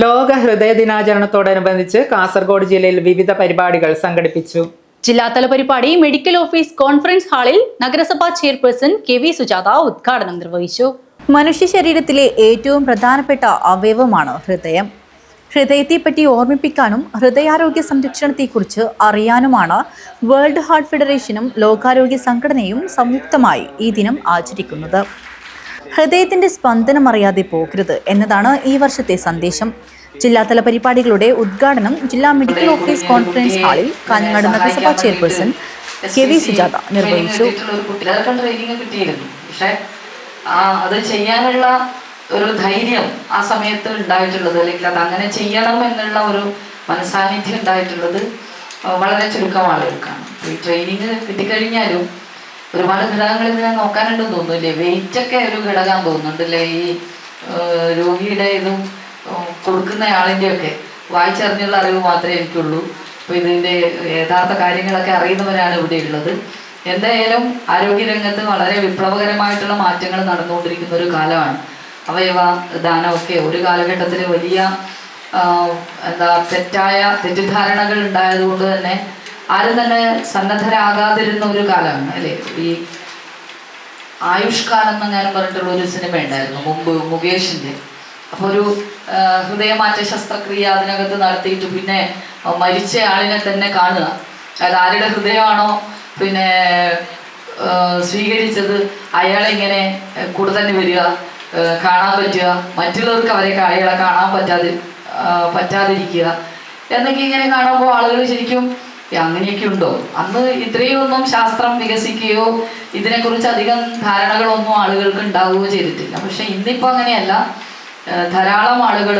ലോക ഹൃദയ ദിനാചരണത്തോടനുബന്ധിച്ച് കാസർഗോഡ് ജില്ലയിൽ വിവിധ പരിപാടികൾ സംഘടിപ്പിച്ചു. ജില്ലാതല പരിപാടി മെഡിക്കൽ ഓഫീസ് കോൺഫറൻസ് ഹാളിൽ നഗരസഭാ ചെയർപേഴ്സൺ കെ വി സുജാത ഉദ്ഘാടനം നിർവഹിച്ചു. മനുഷ്യ ശരീരത്തിലെ ഏറ്റവും പ്രധാനപ്പെട്ട അവയവമാണ് ഹൃദയം. ഹൃദയത്തെപ്പറ്റി ഓർമ്മിപ്പിക്കാനും ഹൃദയാരോഗ്യ സംരക്ഷണത്തെക്കുറിച്ച് അറിയാനുമാണ് വേൾഡ് ഹാർട്ട് ഫെഡറേഷനും ലോകാരോഗ്യ സംഘടനയും സംയുക്തമായി ഈ ദിനം ആചരിക്കുന്നത്. ഹൃദയത്തിന്റെ സ്പന്ദനം അറിയാതെ പോകരുത് എന്നതാണ് ഈ വർഷത്തെ സന്ദേശം. ജില്ലാതല പരിപാടികളുടെ ഉദ്ഘാടനം ജില്ലാ മെഡിക്കൽ ഓഫീസ് കോൺഫറൻസ് ഹാളിൽ കാഞ്ഞങ്ങാട് നഗരസഭാ ചെയർപേഴ്സൺ കെ വി സുജാത നിർവഹിച്ചു. പക്ഷെ ചെയ്യാനുള്ള ഒരു ധൈര്യം ആ സമയത്ത് ഉണ്ടായിട്ടുള്ളത് അല്ലെങ്കിൽ അത് അങ്ങനെ ചെയ്യണം എന്നുള്ള ഒരു മനസാന്നിധ്യം ഉണ്ടായിട്ടുള്ളത് വളരെ ചുരുക്കം ആളുകൾക്കാണ്. ഈ ട്രെയിനിങ് കിട്ടിക്കഴിഞ്ഞാലും ഒരുപാട് ഘടകങ്ങൾ ഇതിനെ നോക്കാനുണ്ടെന്ന് തോന്നുന്നില്ലേ? വെയിറ്റ് ഒക്കെ ഒരു ഘടകം തോന്നുന്നുണ്ടല്ലേ? ഈ രോഗിയുടെ ഇതും കൊടുക്കുന്ന ആളിന്റെ ഒക്കെ വായിച്ചറിഞ്ഞുള്ള അറിവ് മാത്രമേ എനിക്കുള്ളൂ. അപ്പോൾ ഇതിന്റെ യഥാർത്ഥ കാര്യങ്ങളൊക്കെ അറിയുന്നവരാണ് ഇവിടെ ഉള്ളത്. എന്തായാലും ആരോഗ്യരംഗത്ത് വളരെ വിപ്ലവകരമായിട്ടുള്ള മാറ്റങ്ങൾ നടന്നുകൊണ്ടിരിക്കുന്ന ഒരു കാലമാണ്. അവയവ ദാനമൊക്കെ ഒരു കാലഘട്ടത്തിൽ വലിയ എന്താ തെറ്റായ തെറ്റിദ്ധാരണകൾ ഉണ്ടായതുകൊണ്ട് തന്നെ ആരും തന്നെ സന്നദ്ധരാകാതിരുന്ന ഒരു കാലമാണ് അല്ലേ? ഈ ആയുഷ്കാലം എന്ന് ഞാൻ പറഞ്ഞിട്ടുള്ള ഒരു സിനിമ ഉണ്ടായിരുന്നു മുമ്പ് മുകേഷിന്റെ. അപ്പോൾ ഒരു ഹൃദയമാറ്റ ശസ്ത്രക്രിയ അതിനകത്ത് നടത്തിയിട്ട് പിന്നെ മരിച്ച ആളിനെ തന്നെ കാണുക. അതായത് ആരുടെ ഹൃദയമാണോ പിന്നെ സ്വീകരിച്ചത് അയാളെ ഇങ്ങനെ ആ, കൂടെ തന്നെ വരിക കാണാൻ പറ്റുക മറ്റുള്ളവർക്ക് അവരെ അയാളെ കാണാൻ പറ്റാതെ പറ്റാതിരിക്കുക. എന്നൊക്കെ ഇങ്ങനെ കാണുമ്പോൾ ആളുകൾ ശരിക്കും "ഏ, അങ്ങനെയൊക്കെ ഉണ്ടോ? അന്ന് ഇത്രയും ഒന്നും ശാസ്ത്രം വികസിക്കുകയോ ഇതിനെക്കുറിച്ച് അധികം ധാരണകളൊന്നും ആളുകൾക്ക് ഉണ്ടാവുകയോ ചെയ്തിട്ടില്ല. പക്ഷെ ഇന്നിപ്പോൾ അങ്ങനെയല്ല. ധാരാളം ആളുകൾ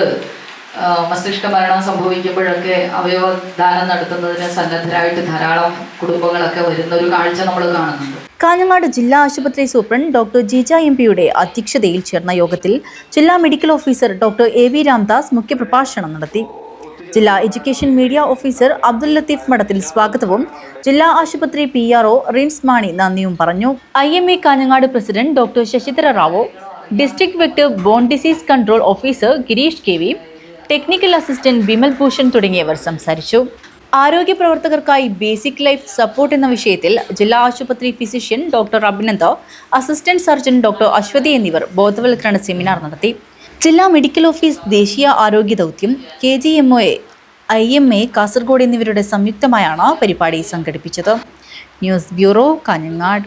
മസ്തിഷ്ക മരണം സംഭവിക്കുമ്പോഴൊക്കെ അവയവദാനം നടത്തുന്നതിന് സന്നദ്ധരായിട്ട് ധാരാളം കുടുംബങ്ങളൊക്കെ വരുന്ന ഒരു കാഴ്ച നമ്മൾ കാണുന്നുണ്ട്. കാഞ്ഞങ്ങാട് ജില്ലാ ആശുപത്രി സൂപ്രണ്ട് ഡോക്ടർ ജിജ എം പിയുടെ അധ്യക്ഷതയിൽ ചേർന്ന യോഗത്തിൽ ജില്ലാ medical officer doctor A V Ramdas മുഖ്യപ്രഭാഷണം നടത്തി. ജില്ലാ education media officer Abdul Latheef Madathil സ്വാഗതവും. ജില്ലാ ആശുപത്രി P R O Rins Mani നന്ദിയും പറഞ്ഞു. I M A Kanhangad president doctor Sasidhara Rao district vector borne disease control officer Gireesh K V technical assistant Bimal Bhushan തുടങ്ങിയവർ സംസാരിച്ചു. ആരോഗ്യ പ്രവർത്തകർക്കായി basic life support എന്ന വിഷയത്തിൽ ജില്ലാ ആശുപത്രി physician doctor Abhinanda assistant surgeon doctor Aswathy എന്നിവർ ബോധവൽക്കരണ seminar നടത്തി. ജില്ലാ മെഡിക്കൽ ഓഫീസ് ദേശീയ ആരോഗ്യ ദൗത്യം K G M O A I M A Kasaragod എന്നിവരുടെ സംയുക്തമായാണ് പരിപാടി സംഘടിപ്പിച്ചത്. News bureau Kanhangad.